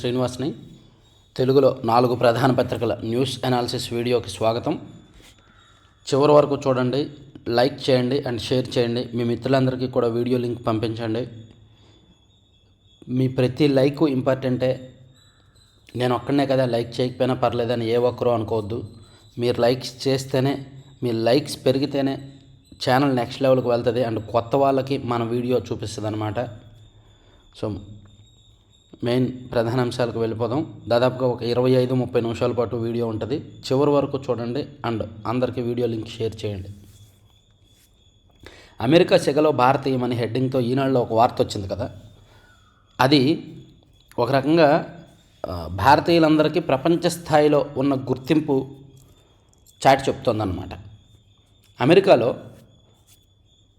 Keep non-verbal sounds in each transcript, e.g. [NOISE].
శ్రీనివాస్ని. తెలుగులో నాలుగు ప్రధాన పత్రికల న్యూస్ అనాలిసిస్ వీడియోకి స్వాగతం. చివరి వరకు చూడండి లైక్ చేయండి అండ్ షేర్ చేయండి. మీ మిత్రులందరికీ కూడా వీడియో లింక్ పంపించండి. మీ ప్రతి లైక్ ఇంపార్టెంటే. నేను ఒక్కడనే కదా లైక్ చేయకపోయినా పర్లేదని ఏ ఒక్కరూ అనుకోవద్దు. మీరు లైక్స్ చేస్తేనే మీ లైక్స్ పెరిగితేనే ఛానల్ నెక్స్ట్ లెవెల్కి వెళ్తుంది అండ్ కొత్త వాళ్ళకి మన వీడియో చూపిస్తుంది అనమాట సో మెయిన్ ప్రధాన అంశాలకు వెళ్ళిపోదాం. దాదాపుగా ఒక ఇరవై ఐదు ముప్పై నిమిషాల పాటు వీడియో ఉంటుంది. చివరి వరకు చూడండి అండ్ అందరికీ వీడియో లింక్ షేర్ చేయండి. అమెరికా సెగలో భారతీయం అనే హెడ్డింగ్తో ఈనాడులో ఒక వార్త వచ్చింది కదా. అది ఒక రకంగా భారతీయులందరికీ ప్రపంచ స్థాయిలో ఉన్న గుర్తింపు చాటి చెప్తోందన్నమాట. అమెరికాలో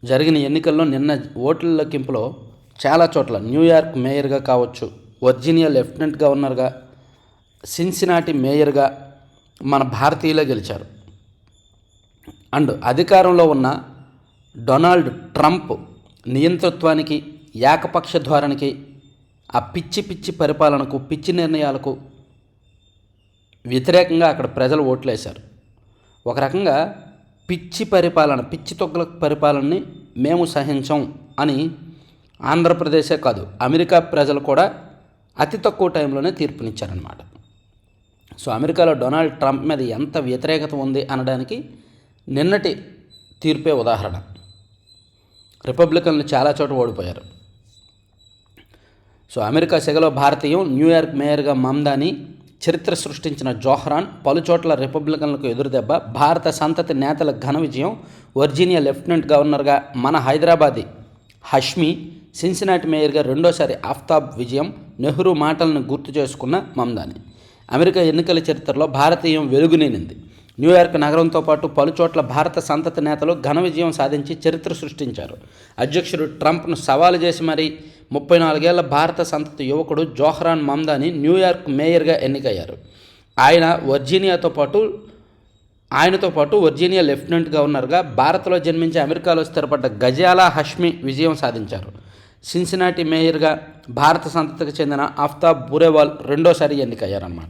జరిగిన ఎన్నికల్లో నిన్న ఓట్ల లెక్కింపులో చాలా చోట్ల న్యూయార్క్ మేయర్గా కావచ్చు వర్జీనియా లెఫ్టినెంట్ గవర్నర్గా సిన్సినాటి మేయర్గా మన భారతీయులే గెలిచారు. అండ్ అధికారంలో ఉన్న డొనాల్డ్ ట్రంప్ నియంతృత్వానికి ఏకపక్ష ధోరణికి ఆ పిచ్చి పిచ్చి పరిపాలనకు పిచ్చి నిర్ణయాలకు వ్యతిరేకంగా అక్కడ ప్రజలు ఓట్లేశారు. ఒక రకంగా పిచ్చి పరిపాలన పిచ్చి తొక్కల పరిపాలనని మేము సహించం అని ఆంధ్రప్రదేశే కాదు అమెరికా ప్రజలు కూడా అతి తక్కువ టైంలోనే తీర్పునిచ్చారనమాట సో అమెరికాలో డొనాల్డ్ ట్రంప్ మీద ఎంత వ్యతిరేకత ఉంది అనడానికి నిన్నటి తీర్పే ఉదాహరణ. రిపబ్లికన్లు చాలా చోట ఓడిపోయారు. సో అమెరికా సెగలో భారతీయం న్యూయార్క్ మేయర్గా మమ్దాని చరిత్ర సృష్టించిన జోహ్రాన్ పలుచోట్ల రిపబ్లికన్లకు ఎదురుదెబ్బ భారత సంతతి నేతల ఘన విజయం వర్జీనియా లెఫ్టినెంట్ గవర్నర్గా మన హైదరాబాదీ హష్మి సిన్సినాటి మేయర్గా రెండోసారి ఆఫ్తాబ్ విజయం నెహ్రూ మాటలను గుర్తు చేసుకున్న మమ్దాని. అమెరికా ఎన్నికల చరిత్రలో భారతీయం వెలుగునేనింది. న్యూయార్క్ నగరంతో పాటు పలుచోట్ల భారత సంతతి నేతలు ఘన విజయం సాధించి చరిత్ర సృష్టించారు. అధ్యక్షుడు ట్రంప్ను సవాలు చేసి మరీ ముప్పై నాలుగేళ్ళ భారత సంతతి యువకుడు జోహ్రాన్ మమ్దాని న్యూయార్క్ మేయర్గా ఎన్నికయ్యారు. ఆయన వర్జీనియాతో పాటు ఆయనతో పాటు వర్జీనియా లెఫ్టినెంట్ గవర్నర్గా భారత్లో జన్మించి అమెరికాలో స్థిరపడ్డ గజాలా హష్మి విజయం సాధించారు. సిన్సినాటి మేయర్గా భారత సంతతికి చెందిన ఆఫ్తాబ్ బురేవాల్ రెండోసారి ఎన్నికయ్యారనమాట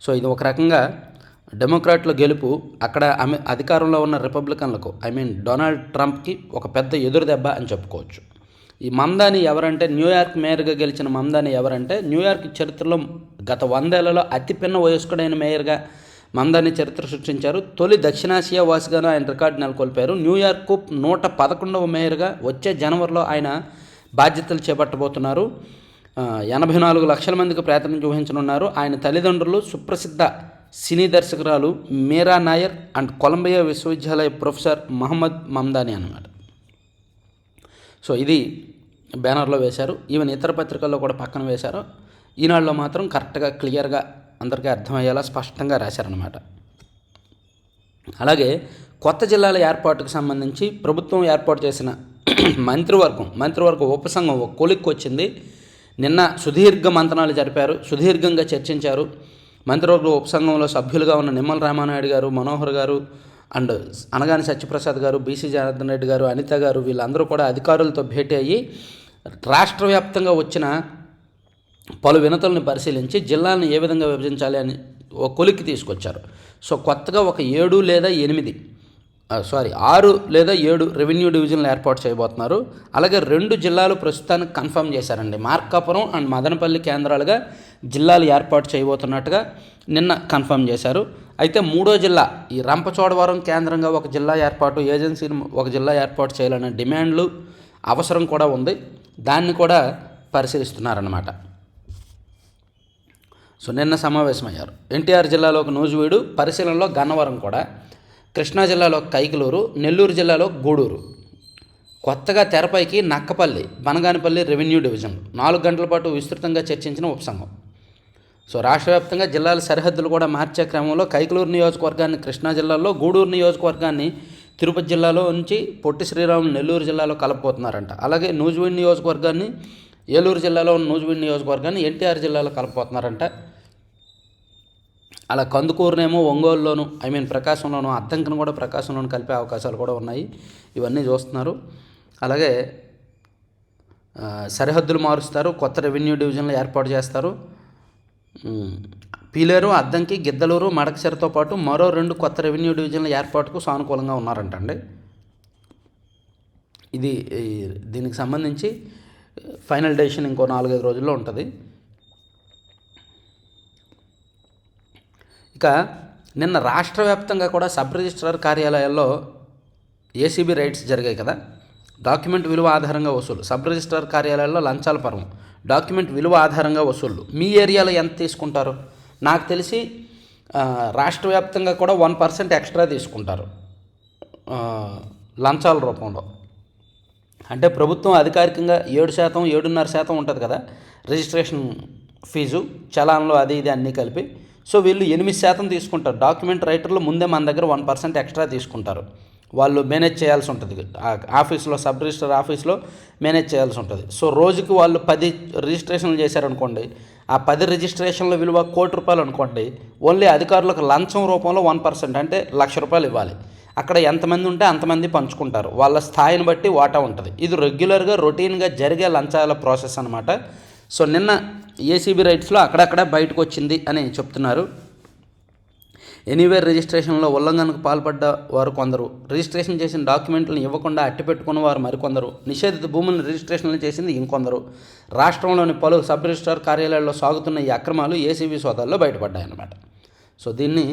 సో ఇది ఒక రకంగా డెమోక్రాట్ల గెలుపు అక్కడ ఆమె అధికారంలో ఉన్న రిపబ్లికన్లకు ఐ మీన్ డొనాల్డ్ ట్రంప్కి ఒక పెద్ద ఎదురుదెబ్బ అని చెప్పుకోవచ్చు. ఈ మమ్దాని ఎవరంటే న్యూయార్క్ మేయర్గా గెలిచిన మమ్దాని ఎవరంటే న్యూయార్క్ చరిత్రలో గత వందేళ్ళలో అతి పిన్న వయస్కుడైన మేయర్గా మమ్దాని చరిత్ర సృష్టించారు. తొలి దక్షిణాసియా వాసిగాను ఆయన రికార్డు నెలకొల్పారు. న్యూయార్క్ నూట పదకొండవ మేయర్గా వచ్చే జనవరిలో ఆయన బాధ్యతలు చేపట్టబోతున్నారు. ఎనభై నాలుగు లక్షల మందికి ప్రాతినిధ్యం వహించనున్నారు. ఆయన తల్లిదండ్రులు సుప్రసిద్ధ సినీ దర్శకురాలు మీరా నాయర్ అండ్ కొలంబియా విశ్వవిద్యాలయ ప్రొఫెసర్ మహమ్మద్ మమ్దాని అన్నమాట. సో ఇది బ్యానర్లో వేశారు. ఈవెన్ ఇతర పత్రికల్లో కూడా పక్కన వేశారు. ఈనాడులో మాత్రం కరెక్ట్గా క్లియర్గా అందరికీ అర్థమయ్యేలా స్పష్టంగా రాశారనమాట అలాగే కొత్త జిల్లాల ఏర్పాటుకు సంబంధించి ప్రభుత్వం ఏర్పాటు చేసిన [CLEARS THROAT] మంత్రివర్గం మంత్రివర్గ ఉపసంఘం ఒక కొలిక్కి వచ్చింది. నిన్న సుదీర్ఘ మంతనాలు జరిపారు సుదీర్ఘంగా చర్చించారు. మంత్రివర్గ ఉపసంఘంలో సభ్యులుగా ఉన్న నిమ్మల రామానాయుడు గారు మనోహర్ గారు అండ్ అనగాని సత్యప్రసాద్ గారు బీసీ జనార్దన్ రెడ్డి గారు అనిత గారు వీళ్ళందరూ కూడా అధికారులతో భేటీ అయ్యి రాష్ట్ర వ్యాప్తంగా వచ్చిన పలు వినతులను పరిశీలించి జిల్లాలను ఏ విధంగా విభజించాలి అని ఒక కొలిక్కి తీసుకొచ్చారు. సో కొత్తగా ఒక ఏడు లేదా ఎనిమిది సారీ ఆరు లేదా ఏడు రెవెన్యూ డివిజన్లు ఏర్పాటు చేయబోతున్నారు. అలాగే రెండు జిల్లాలు ప్రస్తుతానికి కన్ఫర్మ్ చేశారండి. మార్కాపురం అండ్ మదనపల్లి కేంద్రాలుగా జిల్లాలు ఏర్పాటు చేయబోతున్నట్టుగా నిన్న కన్ఫర్మ్ చేశారు. అయితే మూడో జిల్లా ఈ రంపచోడవరం కేంద్రంగా ఒక జిల్లా ఏర్పాటు ఏజెన్సీని ఒక జిల్లా ఏర్పాటు చేయాలనే డిమాండ్లు అవసరం కూడా ఉంది. దాన్ని కూడా పరిశీలిస్తున్నారన్నమాట. సో నిన్న సమావేశమయ్యారు. ఎన్టీఆర్ జిల్లాలో ఒక నూజివీడు పరిశీలనలో గన్నవరం కూడా కృష్ణా జిల్లాలో కైకలూరు నెల్లూరు జిల్లాలో గూడూరు. కొత్తగా తెరపైకి నక్కపల్లి బనగానిపల్లి రెవెన్యూ డివిజన్ నాలుగు గంటల పాటు విస్తృతంగా చర్చించిన ఉపసంఘం సో రాష్ట్ర వ్యాప్తంగా జిల్లాల సరిహద్దులు కూడా మార్చే క్రమంలో కైకలూరు నియోజకవర్గాన్ని కృష్ణా జిల్లాలో గూడూరు నియోజకవర్గాన్ని తిరుపతి జిల్లాలో నుంచి పొట్టి శ్రీరాములు నెల్లూరు జిల్లాలో కలపబోతున్నారంట. అలాగే నూజివీడ్ నియోజకవర్గాన్ని ఏలూరు జిల్లాలో ఉన్న నూజివీడ్ నియోజకవర్గాన్ని ఎన్టీఆర్ జిల్లాలో కలపబోతున్నారంట. అలా కందుకూరునేమో ఒంగోలులోను ఐ మీన్ ప్రకాశంలోను అద్దంకిని కూడా ప్రకాశంలోను కలిపే అవకాశాలు కూడా ఉన్నాయి. ఇవన్నీ చూస్తున్నారు. అలాగే సరిహద్దులు మారుస్తారు కొత్త రెవెన్యూ డివిజన్లు ఏర్పాటు చేస్తారు. పీలేరు అద్దంకి గిద్దలూరు మడకసిరతో పాటు మరో రెండు కొత్త రెవెన్యూ డివిజన్ల ఏర్పాటుకు సానుకూలంగా ఉన్నారంటండి. ఇది దీనికి సంబంధించి ఫైనల్ డెసిషన్ ఇంకో నాలుగైదు రోజుల్లో ఉంటుంది. ఇక నిన్న రాష్ట్ర వ్యాప్తంగా కూడా సబ్ రిజిస్ట్రార్ కార్యాలయాల్లో ఏసీబీ రైడ్స్ జరిగాయి కదా. డాక్యుమెంట్ విలువ ఆధారంగా వసూలు. సబ్ రిజిస్ట్రార్ కార్యాలయాల్లో లంచాల పర్వం. డాక్యుమెంట్ విలువ ఆధారంగా వసూళ్ళు మీ ఏరియాలో ఎంత తీసుకుంటారు? నాకు తెలిసి రాష్ట్ర వ్యాప్తంగా కూడా వన్ పర్సెంట్ ఎక్స్ట్రా తీసుకుంటారు. లంచాల రూపంలో. అంటే ప్రభుత్వం అధికారికంగా ఏడు శాతం ఏడున్నర శాతం ఉంటుంది కదా రిజిస్ట్రేషన్ ఫీజు చలాన్లు అది ఇది అన్నీ కలిపి. సో వీళ్ళు ఎనిమిది శాతం తీసుకుంటారు. డాక్యుమెంట్ రైటర్లు ముందే మన దగ్గర వన్ పర్సెంట్ ఎక్స్ట్రా తీసుకుంటారు. వాళ్ళు మేనేజ్ చేయాల్సి ఉంటుంది. ఆఫీస్లో సబ్ రిజిస్టర్ ఆఫీస్లో మేనేజ్ చేయాల్సి ఉంటుంది. సో రోజుకి వాళ్ళు పది రిజిస్ట్రేషన్లు చేశారనుకోండి ఆ పది రిజిస్ట్రేషన్ల విలువ కోటి రూపాయలు అనుకోండి ఓన్లీ అధికారులకు లంచం రూపంలో వన్ పర్సెంట్ అంటే లక్ష రూపాయలు ఇవ్వాలి. అక్కడ ఎంతమంది ఉంటే అంతమంది పంచుకుంటారు. వాళ్ళ స్థాయిని బట్టి వాటా ఉంటుంది. ఇది రెగ్యులర్గా రొటీన్గా జరిగే లంచాల ప్రాసెస్ అనమాట సో నిన్న ఏసీబీ రైట్స్లో అక్కడక్కడ బయటకు వచ్చింది అని చెప్తున్నారు. ఎనీవేర్ రిజిస్ట్రేషన్లో ఉల్లంఘనకు పాల్పడ్డ వారు కొందరు. రిజిస్ట్రేషన్ చేసిన డాక్యుమెంట్లను ఇవ్వకుండా అట్టిపెట్టుకున్న వారు మరికొందరు. నిషేధిత భూములను రిజిస్ట్రేషన్లు చేసింది ఇంకొందరు. రాష్ట్రంలోని పలు సబ్ రిజిస్ట్రార్ కార్యాలయాల్లో సాగుతున్న ఈ అక్రమాలు ఏసీబీ సోదాల్లో బయటపడ్డాయన్నమాట. సో దీన్ని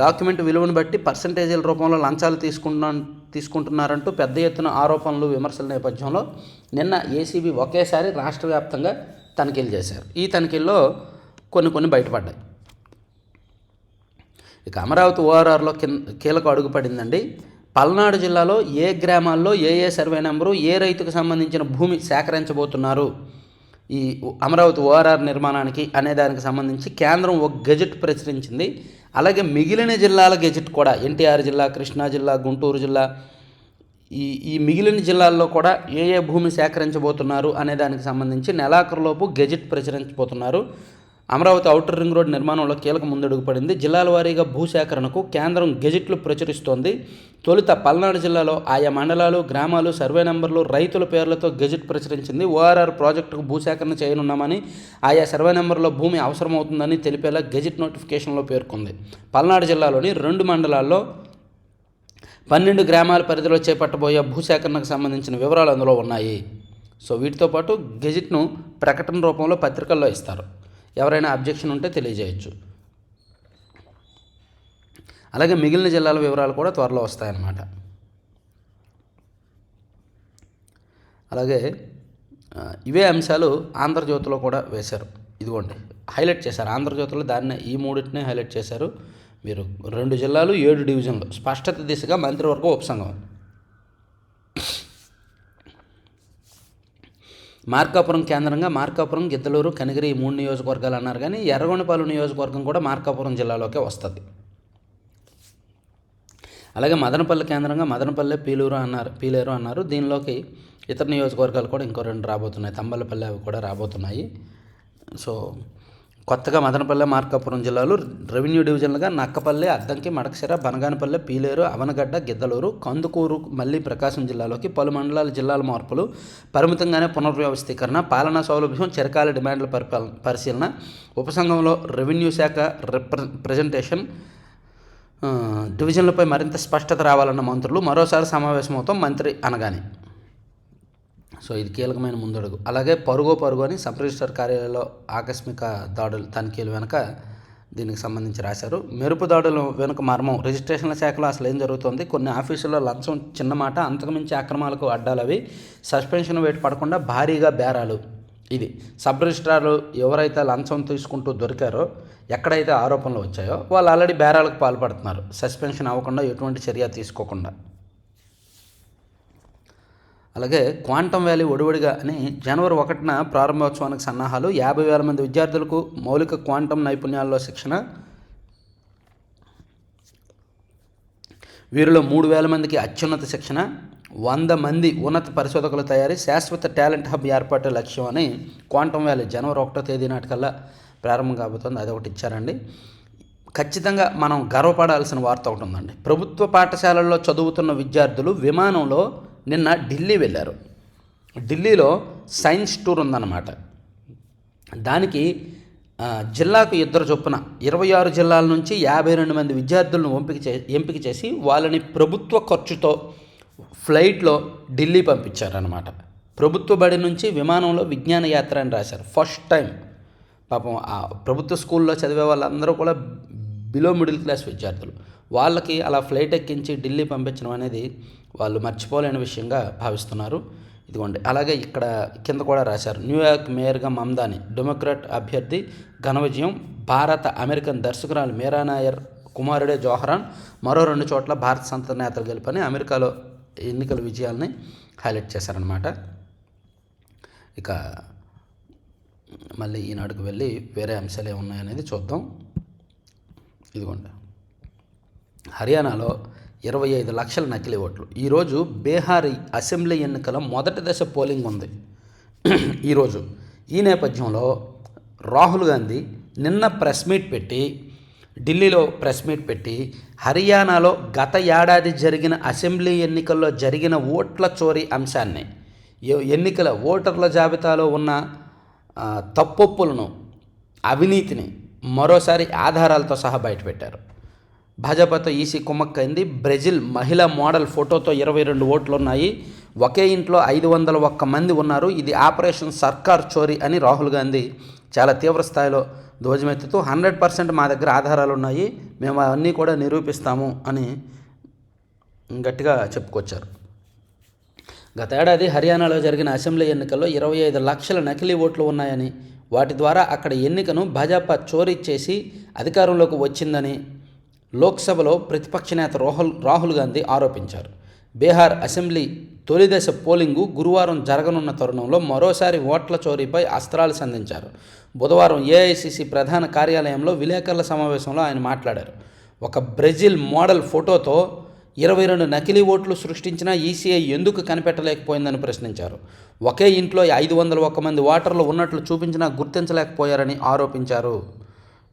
డాక్యుమెంట్ విలువను బట్టి పర్సంటేజీల రూపంలో లంచాలు తీసుకుంటున్నా తీసుకుంటున్నారంటూ పెద్ద ఎత్తున ఆరోపణలు విమర్శల నేపథ్యంలో నిన్న ఏసీబీ ఒకేసారి రాష్ట్ర వ్యాప్తంగా తనిఖీలు చేశారు. ఈ తనిఖీల్లో కొన్ని కొన్ని బయటపడ్డాయి. ఇక అమరావతి ఓఆర్ఆర్లో కింద కీలక అడుగు పడిందండి. పల్నాడు జిల్లాలో ఏ గ్రామాల్లో ఏ ఏ సర్వే నెంబరు ఏ రైతుకు సంబంధించిన భూమి సేకరించబోతున్నారు? ఈ అమరావతి ఓఆర్ఆర్ నిర్మాణానికి అనే దానికి సంబంధించి కేంద్రం ఒక గెజెట్ ప్రచురించింది. అలాగే మిగిలిన జిల్లాల గెజెట్ కూడా ఎన్టీఆర్ జిల్లా కృష్ణా జిల్లా గుంటూరు జిల్లా ఈ ఈ మిగిలిన జిల్లాల్లో కూడా ఏ ఏ భూమి సేకరించబోతున్నారు అనే దానికి సంబంధించి నెలాఖరులోపు గెజెట్ ప్రచురించబోతున్నారు. అమరావతి ఔటర్ రింగ్ రోడ్ నిర్మాణంలో కీలక ముందడుగు పడింది. జిల్లాల వారీగా భూసేకరణకు కేంద్రం గెజెట్లు ప్రచురిస్తోంది. తొలుత పల్నాడు జిల్లాలో ఆయా మండలాలు గ్రామాలు సర్వే నెంబర్లు రైతుల పేర్లతో గెజెట్ ప్రచురించింది. ఓఆర్ఆర్ ప్రాజెక్టుకు భూసేకరణ చేయనున్నామని ఆయా సర్వే నెంబర్లో భూమి అవసరమవుతుందని తెలిపేలా గెజెట్ నోటిఫికేషన్లో పేర్కొంది. పల్నాడు జిల్లాలోని రెండు మండలాల్లో పన్నెండు గ్రామాల పరిధిలో చేపట్టబోయే భూసేకరణకు సంబంధించిన వివరాలు అందులో ఉన్నాయి. సో వీటితో పాటు గెజిట్ను ప్రకటన రూపంలో పత్రికల్లో ఇస్తారు. ఎవరైనా అబ్జెక్షన్ ఉంటే తెలియజేయచ్చు. అలాగే మిగిలిన జిల్లాల వివరాలు కూడా త్వరలో వస్తాయన్నమాట. అలాగే ఇవే అంశాలు ఆంధ్రజ్యోతిలో కూడా వేశారు. ఇదిగోండి హైలైట్ చేశారు. ఆంధ్రజ్యోతిలో దాన్ని ఈ మూడింటినే హైలైట్ చేశారు. మీరు రెండు జిల్లాలు ఏడు డివిజన్లు. స్పష్టత దిశగా మంత్రివర్గం ఉపసంఘం. మార్కాపురం కేంద్రంగా మార్కాపురం గిద్దలూరు కనిగిరి మూడు నియోజకవర్గాలు అన్నారు కానీ ఎర్రగొండపాలెం నియోజకవర్గం కూడా మార్కాపురం జిల్లాలోకే వస్తుంది. అలాగే మదనపల్లి కేంద్రంగా మదనపల్లె పీలూరు అన్నారు పీలేరు అన్నారు. దీనిలోకి ఇతర నియోజకవర్గాలు కూడా ఇంకో రెండు రాబోతున్నాయి. తంబలపల్లి అవి కూడా రాబోతున్నాయి. సో కొత్తగా మదనపల్లె మార్కాపురం జిల్లాలు రెవెన్యూ డివిజన్లుగా నక్కపల్లి అద్దంకి మడకసిర బనగానపల్లె పీలేరు అవనగడ్డ గిద్దలూరు కందుకూరు మళ్ళీ ప్రకాశం జిల్లాలోకి పలు మండలాల జిల్లాల మార్పులు. పరిమితంగానే పునర్వ్యవస్థీకరణ పాలనా సౌలభ్యం చిరకాల డిమాండ్ల పరిపాలన పరిశీలన ఉపసంఘంలో రెవెన్యూ శాఖ రిప్ర ప్రజెంటేషన్ డివిజన్లపై మరింత స్పష్టత రావాలన్న మంత్రులు మరోసారి సమావేశమవుతాం మంత్రి అనగానే. సో ఇది కీలకమైన ముందడుగు. అలాగే పరుగో పరుగు అని సబ్ రిజిస్టర్ కార్యాలయంలో ఆకస్మిక దాడులు తనిఖీలు వెనుక దీనికి సంబంధించి రాశారు. మెరుపు దాడులు వెనుక మర్మం రిజిస్ట్రేషన్ల శాఖలో అసలు ఏం జరుగుతుంది? కొన్ని ఆఫీసుల్లో లంచం చిన్న మాట అంతకుమించి అక్రమాలకు అడ్డాలు అవి సస్పెన్షన్ వేటు పడకుండా భారీగా బేరాలు. ఇది సబ్ రిజిస్ట్రార్లు ఎవరైతే లంచం తీసుకుంటూ దొరికారో ఎక్కడైతే ఆరోపణలు వచ్చాయో వాళ్ళు ఆల్రెడీ బేరాలకు పాల్పడుతున్నారు. సస్పెన్షన్ అవ్వకుండా ఎటువంటి చర్య తీసుకోకుండా. అలాగే క్వాంటమ్ వ్యాలీ ఒడివడిగా అని జనవరి ఒకటిన ప్రారంభోత్సవానికి సన్నాహాలు. యాభై వేల మంది విద్యార్థులకు మౌలిక క్వాంటమ్ నైపుణ్యాల్లో శిక్షణ. వీరిలో మూడు వేల మందికి అత్యున్నత శిక్షణ. వంద మంది ఉన్నత పరిశోధకుల తయారీ. శాశ్వత టాలెంట్ హబ్ ఏర్పాటు లక్ష్యం అని క్వాంటమ్ వ్యాలీ జనవరి ఒకటో తేదీ నాటికల్లా ప్రారంభం కాబోతుంది. అది ఒకటి ఇచ్చారండి. ఖచ్చితంగా మనం గర్వపడాల్సిన వార్త ఒకటి ఉందండి. ప్రభుత్వ పాఠశాలల్లో చదువుతున్న విద్యార్థులు విమానంలో నిన్న ఢిల్లీ వెళ్ళారు. ఢిల్లీలో సైన్స్ టూర్ ఉందన్నమాట. దానికి జిల్లాకు ఇద్దరు చొప్పున ఇరవై ఆరు జిల్లాల నుంచి యాభై రెండు మంది విద్యార్థులను ఎంపిక చే ఎంపిక చేసి వాళ్ళని ప్రభుత్వ ఖర్చుతో ఫ్లైట్లో ఢిల్లీ పంపించారనమాట ప్రభుత్వ బడి నుంచి విమానంలో విజ్ఞాన యాత్ర అని రాశారు. First time. పాపం ఆ ప్రభుత్వ స్కూల్లో చదివే వాళ్ళందరూ కూడా బిలో మిడిల్ క్లాస్ విద్యార్థులు. వాళ్ళకి అలా ఫ్లైట్ ఎక్కించి ఢిల్లీ పంపించడం అనేది వాళ్ళు మర్చిపోలేని విషయంగా భావిస్తున్నారు. ఇదిగోండి. అలాగే ఇక్కడ కింద కూడా రాశారు. న్యూయార్క్ మేయర్గా మమ్దాని డెమోక్రాట్ అభ్యర్థి ఘన విజయం భారత అమెరికన్ దర్శకురాలు మీరా నాయర్ కుమారుడే జోహరాన్ మరో రెండు చోట్ల భారత సంత నేతలు గెలుపని అమెరికాలో ఎన్నికల విజయాల్ని హైలైట్ చేశారనమాట ఇక మళ్ళీ ఈనాడుకు వెళ్ళి వేరే అంశాలు ఏమున్నాయనేది చూద్దాం. ఇదిగోండి. హర్యానాలో ఇరవై ఐదు లక్షల నకిలీ ఓట్లు. ఈరోజు బీహార్ అసెంబ్లీ ఎన్నికల మొదటి దశ పోలింగ్ ఉంది. ఈరోజు ఈ నేపథ్యంలో రాహుల్ గాంధీ నిన్న ప్రెస్ మీట్ పెట్టి ఢిల్లీలో ప్రెస్ మీట్ పెట్టి హర్యానాలో గత ఏడాది జరిగిన అసెంబ్లీ ఎన్నికల్లో జరిగిన ఓట్ల చోరీ అంశాన్ని ఎన్నికల ఓటర్ల జాబితాలో ఉన్న తప్పొప్పులను అవినీతిని మరోసారి ఆధారాలతో సహా బయటపెట్టారు. భాజపాతో ఈసీ కుమ్మక్కైంది. బ్రెజిల్ మహిళా మోడల్ ఫోటోతో ఇరవై రెండు ఓట్లు ఉన్నాయి ఒకే ఇంట్లో ఐదు వందల ఒక్క మంది ఉన్నారు. ఇది ఆపరేషన్ సర్కార్ చోరీ అని రాహుల్ గాంధీ చాలా తీవ్ర స్థాయిలో ధ్వజమెత్తుతూ హండ్రెడ్ పర్సెంట్ మా దగ్గర ఆధారాలు ఉన్నాయి మేము అవన్నీ కూడా నిరూపిస్తాము అని గట్టిగా చెప్పుకొచ్చారు. గత ఏడాది హర్యానాలో జరిగిన అసెంబ్లీ ఎన్నికల్లో ఇరవై ఐదు లక్షల నకిలీ ఓట్లు ఉన్నాయని వాటి ద్వారా అక్కడ ఎన్నికను భాజపా చోరీ చేసి అధికారంలోకి వచ్చిందని లోక్సభలో ప్రతిపక్ష నేత రోహల్ రాహుల్ గాంధీ ఆరోపించారు. బీహార్ అసెంబ్లీ తొలిదశ పోలింగు గురువారం జరగనున్న తరుణంలో మరోసారి ఓట్ల చోరీపై అస్త్రాలు సంధించారు. బుధవారం ఏఐసిసి ప్రధాన కార్యాలయంలో విలేకరుల సమావేశంలో ఆయన మాట్లాడారు. ఒక బ్రెజిల్ మోడల్ ఫోటోతో ఇరవై రెండు నకిలీ ఓట్లు సృష్టించినా ఈసీఐ ఎందుకు కనిపెట్టలేకపోయిందని ప్రశ్నించారు. ఒకే ఇంట్లో ఐదు వందల ఒక్క మంది ఓటర్లు ఉన్నట్లు చూపించినా గుర్తించలేకపోయారని ఆరోపించారు.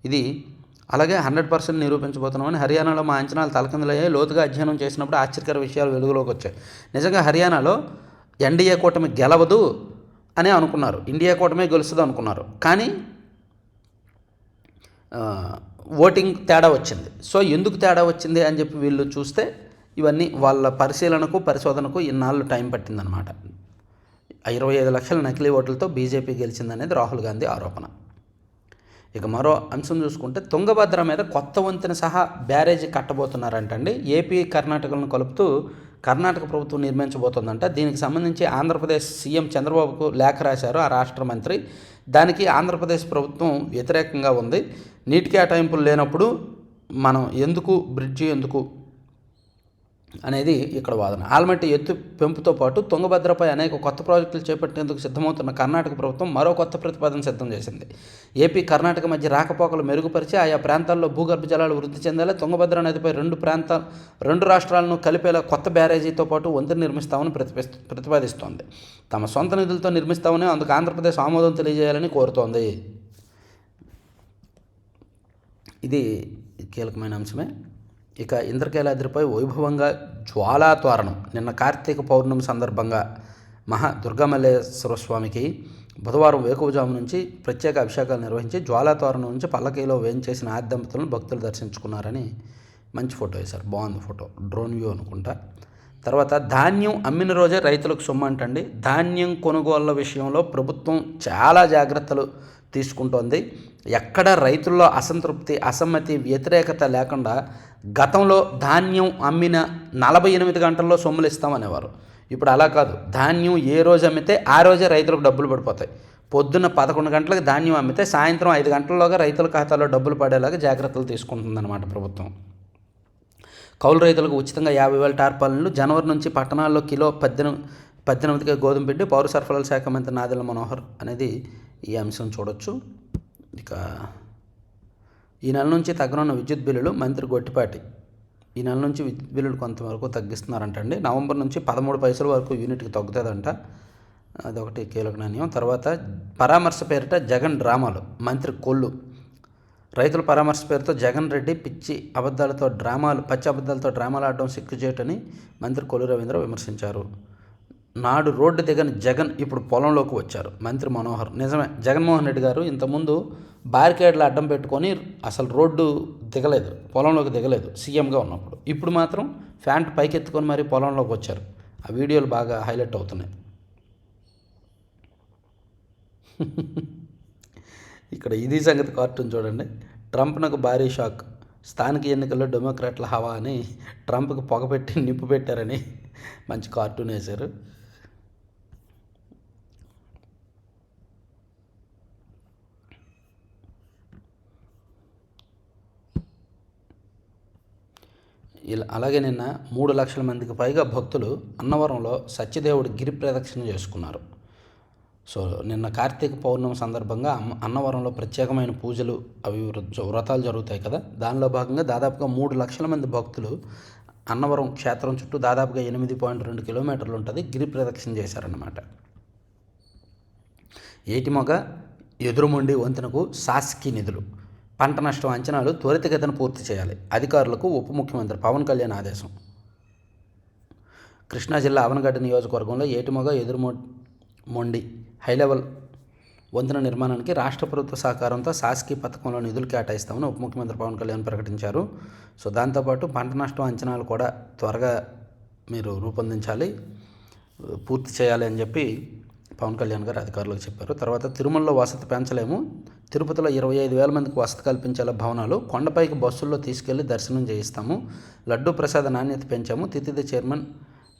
ఇది అలాగే హండ్రెడ్ పర్సెంట్ నిరూపించబోతున్నామని హర్యానాలో మా అంచనాలు తలకిందులయ్యాయి. లోతుగా అధ్యయనం చేసినప్పుడు ఆశ్చర్యకర విషయాలు వెలుగులోకి వచ్చాయి. నిజంగా హర్యానాలో ఎన్డీఏ కూటమి గెలవదు అని అనుకున్నారు. ఇండియా కూటమే గెలుస్తుంది అనుకున్నారు. కానీ ఓటింగ్ తేడా వచ్చింది. సో ఎందుకు తేడా వచ్చింది అని చెప్పి వీళ్ళు చూస్తే ఇవన్నీ వాళ్ళ పరిశీలనకు పరిశోధనకు ఇన్నాళ్ళు టైం పట్టిందనమాట ఇరవై ఐదు లక్షల నకిలీ ఓట్లతో బీజేపీ గెలిచిందనేది రాహుల్ గాంధీ ఆరోపణ. ఇక మరో అంశం చూసుకుంటే తుంగభద్ర మీద కొత్త వంతెన సహా బ్యారేజీ కట్టబోతున్నారంటండి. ఏపీ కర్ణాటకలను కలుపుతూ కర్ణాటక ప్రభుత్వం నిర్మించబోతోందంట. దీనికి సంబంధించి ఆంధ్రప్రదేశ్ సీఎం చంద్రబాబుకు లేఖ రాశారు ఆ రాష్ట్ర మంత్రి. దానికి ఆంధ్రప్రదేశ్ ప్రభుత్వం వ్యతిరేకంగా ఉంది. నీటి కేటాయింపులు లేనప్పుడు మనం ఎందుకు బ్రిడ్జి ఎందుకు అనేది ఇక్కడ వాదన. ఆల్మట్టి ఎత్తు పెంపుతో పాటు తుంగభద్రపై అనేక కొత్త ప్రాజెక్టులు చేపట్టేందుకు సిద్ధమవుతున్న కర్ణాటక ప్రభుత్వం మరో కొత్త ప్రతిపాదన సిద్ధం చేసింది. ఏపీ కర్ణాటక మధ్య రాకపోకలు మెరుగుపరిచి ఆయా ప్రాంతాల్లో భూగర్భ జలాలు వృద్ధి చెందేలా తుంగభద్ర నదిపై రెండు ప్రాంత రెండు రాష్ట్రాలను కలిపేలా కొత్త బ్యారేజీతో పాటు వంతెన నిర్మిస్తామని ప్రతిపి ప్రతిపాదిస్తోంది. తమ సొంత నిధులతో నిర్మిస్తామని అందుకు ఆంధ్రప్రదేశ్ ఆమోదం తెలియజేయాలని కోరుతోంది. ఇది కీలకమైన అంశమే. ఇక ఇంద్రకీలాద్రిపై వైభవంగా జ్వాలాతోరణం. నిన్న కార్తీక పౌర్ణమి సందర్భంగా మహా దుర్గామల్లేశ్వర స్వామికి బుధవారం వేకువజాము నుంచి ప్రత్యేక అభిషేకాలు నిర్వహించి జ్వాలాతోరణం నుంచి పల్లకీలో వేయించేసిన ఆద్దంపతులను భక్తులు దర్శించుకున్నారని మంచి ఫోటో వేశారు. బాగుంది ఫోటో. డ్రోన్ వ్యూ అనుకుంటా. తర్వాత ధాన్యం అమ్మిన రోజే రైతులకు సొమ్ము అంటండి. ధాన్యం కొనుగోళ్ళ విషయంలో ప్రభుత్వం చాలా జాగ్రత్తలు తీసుకుంటోంది. ఎక్కడ రైతుల్లో అసంతృప్తి అసమ్మతి వ్యతిరేకత లేకుండా గతంలో ధాన్యం అమ్మిన నలభై ఎనిమిది గంటల్లో సొమ్ములు ఇస్తామనేవారు. ఇప్పుడు అలా కాదు. ధాన్యం ఏ రోజు అమ్మితే ఆ రోజే రైతులకు డబ్బులు పడిపోతాయి. పొద్దున్న పదకొండు గంటలకు ధాన్యం అమ్మితే సాయంత్రం ఐదు గంటల్లోగా రైతుల ఖాతాలో డబ్బులు పడేలాగా జాగ్రత్తలు తీసుకుంటుందన్నమాట ప్రభుత్వం. కౌలు రైతులకు ఉచితంగా యాభై వేల టార్పాలను జనవరి నుంచి పట్టణాల్లో కిలో పద్దెనిమిది పద్దెనిమిదిగా గోధుమ పిండి పౌర సరఫరాల శాఖ మంత్రి నాదెల మనోహర్ అనేది ఈ అంశం చూడొచ్చు. ఇక ఈ నెల నుంచి తగ్గనున్న విద్యుత్ బిల్లులు మంత్రి గొట్టిపాటి. ఈ నెల నుంచి విద్యుత్ బిల్లులు కొంతవరకు తగ్గిస్తున్నారంటండి. నవంబర్ నుంచి పదమూడు పైసల వరకు యూనిట్కి తగ్గుతుందంట. అదొకటి కీలక నాణ్యం తర్వాత పరామర్శ పేరిట జగన్ డ్రామాలు మంత్రి కొల్లు రైతుల పరామర్శ పేరుతో జగన్ రెడ్డి పిచ్చి అబద్ధాలతో డ్రామాలు పచ్చి అబద్ధాలతో డ్రామాలు ఆడడం సిగ్గుచేటని మంత్రి కొల్లు రవీంద్ర విమర్శించారు. నాడు రోడ్డు దిగని జగన్ ఇప్పుడు పొలంలోకి వచ్చారు. మంత్రి మనోహర్ నిజమే. జగన్మోహన్ రెడ్డి గారు ఇంతకుముందు బారికేడ్లు అడ్డం పెట్టుకొని అసలు రోడ్డు దిగలేదు పొలంలోకి దిగలేదు సీఎంగా ఉన్నప్పుడు. ఇప్పుడు మాత్రం ఫ్యాంట్ పైకెత్తుకొని మరీ పొలంలోకి వచ్చారు. ఆ వీడియోలు బాగా హైలైట్ అవుతున్నాయి. ఇక్కడ ఇది సంగతి కార్టూన్ చూడండి. ట్రంప్నకు భారీ షాక్. స్థానిక ఎన్నికల్లో డెమోక్రాట్ల హవా అని ట్రంప్కి పొగపెట్టి నిప్పు పెట్టారని మంచి కార్టూన్ వేశారు. ఇలా అలాగే నిన్న మూడు లక్షల మందికి పైగా భక్తులు అన్నవరంలో సత్యదేవుడి గిరి ప్రదక్షిణ చేసుకున్నారు. సో నిన్న కార్తీక పౌర్ణమి సందర్భంగా అమ్మ అన్నవరంలో ప్రత్యేకమైన పూజలు అవి వ్రతాలు జరుగుతాయి కదా? దానిలో భాగంగా దాదాపుగా మూడు లక్షల మంది భక్తులు అన్నవరం క్షేత్రం చుట్టూ దాదాపుగా ఎనిమిది పాయింట్ రెండు కిలోమీటర్లు ఉంటుంది గిరి ప్రదక్షిణ చేశారన్నమాట. ఏటిమొగ ఎదురుమొండి వంతెనకు సాస్కి నిధులు. పంట నష్టం అంచనాలు త్వరితగతిన పూర్తి చేయాలి. అధికారులకు ఉప ముఖ్యమంత్రి పవన్ కళ్యాణ్ ఆదేశం. కృష్ణా జిల్లా అవనగడ్డ నియోజకవర్గంలో ఏటిమొగ ఎదురుమొ మొండి హై లెవెల్ వంతెన నిర్మాణానికి రాష్ట్ర ప్రభుత్వ సహకారంతో శాసకీ పథకంలో నిధులు కేటాయిస్తామని ఉప ముఖ్యమంత్రి పవన్ కళ్యాణ్ ప్రకటించారు. సో దాంతోపాటు పంట నష్టం అంచనాలు కూడా త్వరగా మీరు రూపొందించాలి. పూర్తి చేయాలి అని చెప్పి పవన్ కళ్యాణ్ గారు అధికారులకు చెప్పారు. తర్వాత తిరుమలలో వసతి పెంచలేము. తిరుపతిలో ఇరవై ఐదు వేల మందికి వసతి కల్పించేలా భవనాలు కొండపైకి బస్సుల్లో తీసుకెళ్ళి దర్శనం చేయిస్తాము. లడ్డూ ప్రసాద నాణ్యత పెంచాము. తితిది chairman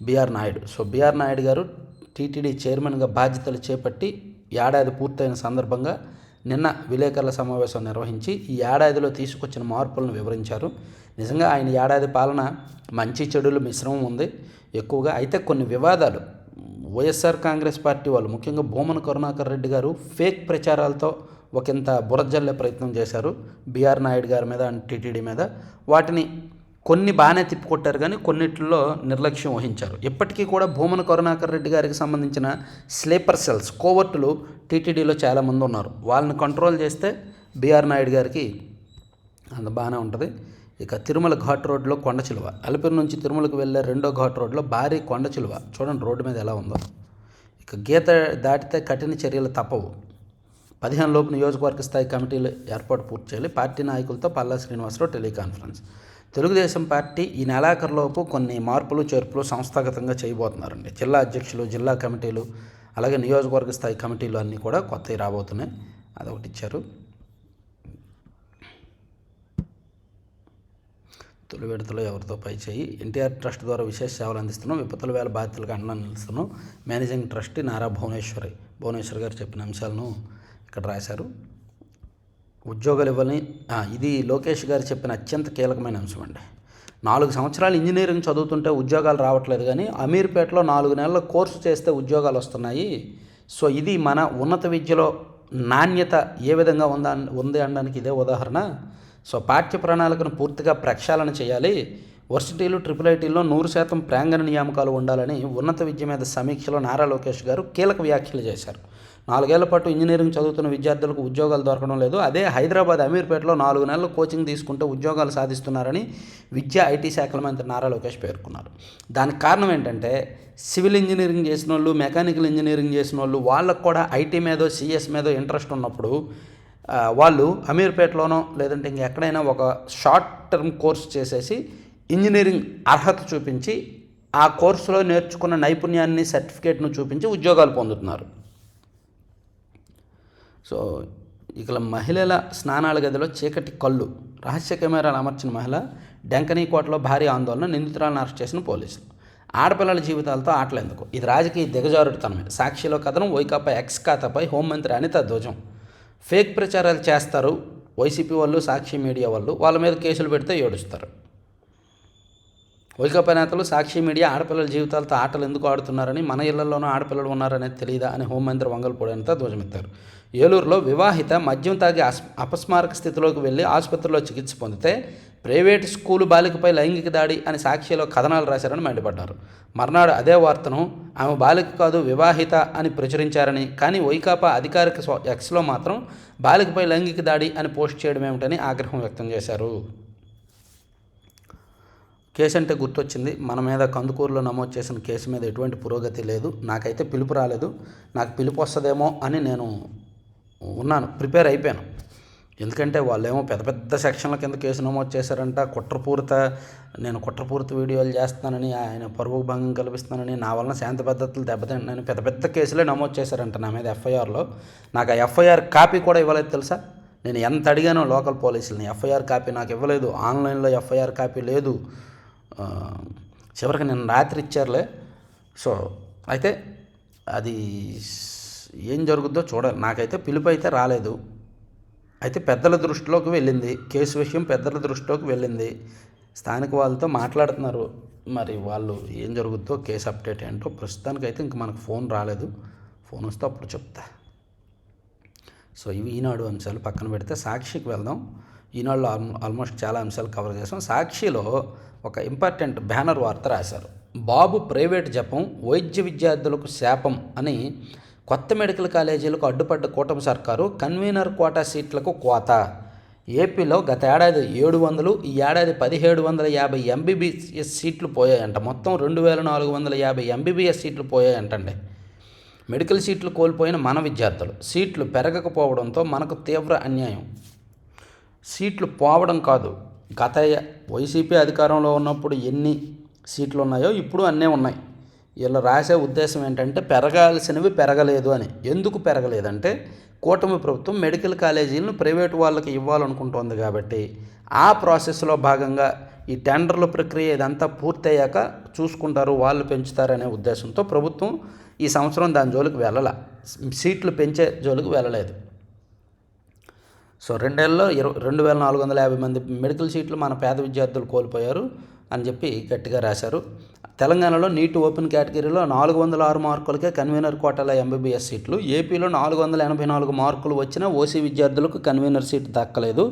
B R Naidu. So B R Naidu గారు టీటీడీ చైర్మన్గా బాధ్యతలు చేపట్టి ఏడాది పూర్తయిన సందర్భంగా నిన్న విలేకరుల సమావేశం నిర్వహించి ఈ ఏడాదిలో తీసుకొచ్చిన మార్పులను వివరించారు. నిజంగా ఆయన ఏడాది పాలన మంచి చెడులు మిశ్రమం ఉంది. ఎక్కువగా అయితే కొన్ని వివాదాలు. వైఎస్ఆర్ కాంగ్రెస్ పార్టీ వాళ్ళు ముఖ్యంగా భూమన కరుణాకర్ రెడ్డి గారు ఫేక్ ప్రచారాలతో ఒకంత బురజల్లే ప్రయత్నం చేశారు. బీఆర్ నాయుడు గారి మీద అండ్ టీటీడీ మీద. వాటిని కొన్ని బాగానే తిప్పికొట్టారు కానీ కొన్నిట్లో నిర్లక్ష్యం వహించారు. ఇప్పటికీ కూడా భూమన కరుణాకర్ రెడ్డి గారికి సంబంధించిన స్లీపర్ సెల్స్ కోవర్టులు టీటీడీలో చాలామంది ఉన్నారు. వాళ్ళని కంట్రోల్ చేస్తే బీఆర్ నాయుడు గారికి అంత బాగానే ఉంటుంది. ఇక తిరుమల ఘాట్ రోడ్లో కొండ చిలువ. అలిపిరి నుంచి తిరుమలకు వెళ్ళే రెండో ఘాట్ రోడ్లో భారీ కొండ చిలువ. చూడండి రోడ్డు మీద ఎలా ఉందో. ఇక గీత దాటితే కఠిన చర్యలు తప్పవు. పదిహేను లోపు నియోజకవర్గ స్థాయి కమిటీలు ఏర్పాటు పూర్తి చేయాలి. పార్టీ నాయకులతో పల్లా శ్రీనివాసరావు టెలికాన్ఫరెన్స్. తెలుగుదేశం పార్టీ ఈ నెలాఖరులోపు కొన్ని మార్పులు చేర్పులు సంస్థాగతంగా చేయబోతున్నారండి. జిల్లా అధ్యక్షులు జిల్లా కమిటీలు అలాగే నియోజకవర్గ స్థాయి కమిటీలు అన్నీ కూడా కొత్తవి రాబోతున్నాయి. అదొకటి ఇచ్చారు. తొలి విడతలో ఎవరితో పై చేయి? ఎన్టీఆర్ ట్రస్ట్ ద్వారా విశేష సేవలు అందిస్తున్నాం. విపత్తుల వేల బాధితులకు అండగా నిలుస్తున్నాం. Managing trustee Nara Bhuvaneswari. Bhubaneswar గారు చెప్పిన అంశాలను ఇక్కడ రాశారు. ఉద్యోగాలు ఇవ్వాలని ఇది లోకేష్ గారు చెప్పిన అత్యంత కీలకమైన అంశం అండి. నాలుగు సంవత్సరాలు ఇంజనీరింగ్ చదువుతుంటే ఉద్యోగాలు రావట్లేదు కానీ అమీర్పేటలో నాలుగు నెలల కోర్సు చేస్తే ఉద్యోగాలు వస్తున్నాయి. సో ఇది మన ఉన్నత విద్యలో నాణ్యత ఏ విధంగా ఉందా ఉంది అనడానికి ఇదే ఉదాహరణ. సో పాఠ్య ప్రణాళికను పూర్తిగా ప్రక్షాళన చేయాలి. వర్సిటీలు ట్రిపుల్ ఐటీల్లో నూరు శాతం ప్రాంగణ నియామకాలు ఉండాలని ఉన్నత విద్య మీద సమీక్షలో నారా లోకేష్ గారు కీలక వ్యాఖ్యలు చేశారు. నాలుగేళ్ళ పాటు ఇంజనీరింగ్ చదువుతున్న విద్యార్థులకు ఉద్యోగాలు దొరకడం లేదు. అదే హైదరాబాద్ అమీర్పేటలో నాలుగు నెలలు కోచింగ్ తీసుకుంటే ఉద్యోగాలు సాధిస్తున్నారని విద్యా ఐటీ శాఖల మంత్రి నారా లోకేష్ పేర్కొన్నారు. దానికి కారణం ఏంటంటే సివిల్ ఇంజనీరింగ్ చేసిన వాళ్ళు మెకానికల్ ఇంజనీరింగ్ చేసిన వాళ్ళు వాళ్ళకు కూడా ఐటీ మీదో సిఎస్ మీదో ఇంట్రెస్ట్ ఉన్నప్పుడు వాళ్ళు అమీర్పేటలోనో లేదంటే ఇంకెక్కడైనా ఒక షార్ట్ టర్మ్ కోర్స్ చేసేసి ఇంజనీరింగ్ అర్హత చూపించి ఆ కోర్సులో నేర్చుకున్న నైపుణ్యాన్ని సర్టిఫికేట్ను చూపించి ఉద్యోగాలు పొందుతున్నారు. సో ఇక మహిళల స్నానాల గదిలో చీకటి కళ్ళు. రహస్య కెమెరాలు అమర్చిన మహిళ డెంకనీకోటలో భారీ ఆందోళన నిందితురాలను అరెస్ట్ చేసిన పోలీసులు. ఆడపిల్లల జీవితాలతో ఆటలేందుకు. ఇది రాజకీయ దిగజారుడుతనమే సాక్షిలో కథనం వైకాపా ఎక్స్ ఖాతాపై హోంమంత్రి అనిత ధ్వజం. ఫేక్ ప్రచారాలు చేస్తారు. వైసీపీ వాళ్ళు సాక్షి మీడియా వాళ్ళు వాళ్ళ మీద కేసులు పెడితే ఏడుస్తారు. వైకాపా నేతలు సాక్షి మీడియా ఆడపిల్లల జీవితాలతో ఆటలు ఎందుకు ఆడుతున్నారని మన ఇళ్ళలోనూ ఆడపిల్లలు ఉన్నారనేది తెలియదా అని హోంమంత్రి వంగల్పూడి అనిత ధ్వజమెత్తారు. ఏలూరులో వివాహిత మద్యం తాగి అపస్మారక స్థితిలోకి వెళ్ళి ఆసుపత్రిలో చికిత్స పొందితే ప్రైవేటు స్కూలు బాలికపై లైంగిక దాడి అని సాక్షిలో కథనాలు రాశారని మండిపడ్డారు. మర్నాడు అదే వార్తను ఆమె బాలిక కాదు వివాహిత అని ప్రచురించారని కానీ వైకాపా అధికారిక ఎక్స్లో మాత్రం బాలికపై లైంగిక దాడి అని పోస్ట్ చేయడం ఏమిటని ఆగ్రహం వ్యక్తం చేశారు. కేసు అంటే గుర్తొచ్చింది. మన మీద కందుకూరులో నమోదు చేసిన కేసు మీద ఎటువంటి పురోగతి లేదు. నాకైతే పిలుపు రాలేదు. నాకు పిలుపు వస్తుందేమో అని నేను ఉన్నాను. ప్రిపేర్ అయిపోయాను. ఎందుకంటే వాళ్ళేమో పెద్ద పెద్ద సెక్షన్ల కింద కేసు నమోదు చేశారంట. కుట్రపూరిత నేను కుట్రపూరిత వీడియోలు చేస్తానని ఆయన పరువు భంగం కల్పిస్తానని నా వలన శాంతి పద్ధతులు దెబ్బతింటానని పెద్ద పెద్ద కేసులే నమోదు చేశారంట నా మీద ఎఫ్ఐఆర్లో నాకు ఆ ఎఫ్ఐఆర్ కాపీ కూడా ఇవ్వలేదు తెలుసా? నేను ఎంత అడిగానో లోకల్ పోలీసులని ఎఫ్ఐఆర్ కాపీ నాకు ఇవ్వలేదు. ఆన్లైన్లో ఎఫ్ఐఆర్ కాపీ లేదు. చివరికి నేను రాత్రి ఇచ్చారులే. సో అయితే అది ఏం జరుగుద్దో చూడాలి. నాకైతే పిలుపు అయితే రాలేదు. అయితే పెద్దల దృష్టిలోకి వెళ్ళింది. కేసు విషయం పెద్దల దృష్టిలోకి వెళ్ళింది. స్థానిక వాళ్ళతో మాట్లాడుతున్నారు. మరి వాళ్ళు ఏం జరుగుద్దో కేసు అప్డేట్ ఏంటో ప్రస్తుతానికైతే ఇంక మనకు ఫోన్ రాలేదు. ఫోన్ వస్తే అప్పుడు చెప్తా. సో ఇవి ఈనాడు అంశాలు పక్కన పెడితే సాక్షికి వెళ్దాం. ఈనాడులో ఆల్ ఆల్మోస్ట్ చాలా అంశాలు కవర్ చేసాం. సాక్షిలో ఒక ఇంపార్టెంట్ బ్యానర్ వార్త రాశారు. బాబు ప్రైవేట్ జపం వైద్య విద్యార్థులకు శాపం అని కొత్త మెడికల్ కాలేజీలకు అడ్డుపడ్డ కూటమి సర్కారు కన్వీనర్ కోటా సీట్లకు కోత. ఏపీలో గత ఏడాది ఏడు వందలు ఈ ఏడాది పదిహేడు వందల యాభై ఎంబీబీఎస్ సీట్లు పోయాయంట. మొత్తం రెండు వేల నాలుగు వందల యాభై ఎంబీబీఎస్ సీట్లు పోయాయంటండి. మెడికల్ సీట్లు కోల్పోయిన మన విద్యార్థులు. సీట్లు పెరగకపోవడంతో మనకు తీవ్ర అన్యాయం. సీట్లు పోవడం కాదు. గత వైసీపీ అధికారంలో ఉన్నప్పుడు ఎన్ని సీట్లు ఉన్నాయో ఇప్పుడు అన్నీ ఉన్నాయి. వీళ్ళు రాసే ఉద్దేశం ఏంటంటే పెరగాల్సినవి పెరగలేదు అని. ఎందుకు పెరగలేదంటే కూటమి ప్రభుత్వం మెడికల్ కాలేజీలను ప్రైవేటు వాళ్ళకి ఇవ్వాలనుకుంటోంది కాబట్టి ఆ ప్రాసెస్లో భాగంగా ఈ టెండర్ల ప్రక్రియ ఇదంతా పూర్తయ్యాక చూసుకుంటారు వాళ్ళు పెంచుతారనే ఉద్దేశంతో ప్రభుత్వం ఈ సంవత్సరం దాని జోలికి వెళ్ళాల. సీట్లు పెంచే జోలికి వెళ్ళలేదు. సో రెండేళ్ళలో ఇరవై రెండు వేల నాలుగు వందల యాభై మంది మెడికల్ సీట్లు మన పేద విద్యార్థులు కోల్పోయారు అని చెప్పి గట్టిగా రాశారు. తెలంగాణలో నీట్ ఓపెన్ కేటగిరీలో నాలుగు వందల ఆరు మార్కులకే కన్వీనర్ కోటాల ఎంబీబీఎస్ సీట్లు. ఏపీలో నాలుగు వందల ఎనభై నాలుగు మార్కులు వచ్చిన ఓసీ విద్యార్థులకు కన్వీనర్ సీట్ దక్కలేదు.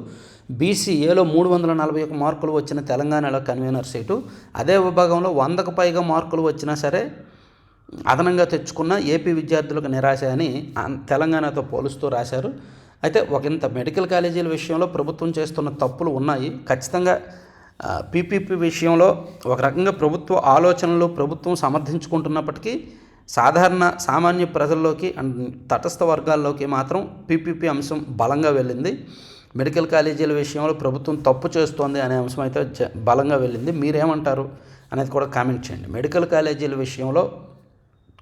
బీసీఏలో మూడు వందల నలభై ఒక మార్కులు వచ్చిన తెలంగాణలో కన్వీనర్ సీటు. అదే విభాగంలో వందకు పైగా మార్కులు వచ్చినా సరే అదనంగా తెచ్చుకున్న ఏపీ విద్యార్థులకు నిరాశ అని తెలంగాణతో పోలుస్తూ రాశారు. అయితే ఒకంత మెడికల్ కాలేజీల విషయంలో ప్రభుత్వం చేస్తున్న తప్పులు ఉన్నాయి. ఖచ్చితంగా పీపీపీ విషయంలో ఒక రకంగా ప్రభుత్వ ఆలోచనలు ప్రభుత్వం సమర్థించుకుంటున్నప్పటికీ సాధారణ సామాన్య ప్రజల్లోకి అండ్ తటస్థ వర్గాల్లోకి మాత్రం పీపీపీ అంశం బలంగా వెళ్ళింది. మెడికల్ కాలేజీల విషయంలో ప్రభుత్వం తప్పు చేస్తోంది అనే అంశం అయితే జ- బలంగా వెళ్ళింది. మీరేమంటారు అనేది కూడా కామెంట్ చేయండి. మెడికల్ కాలేజీల విషయంలో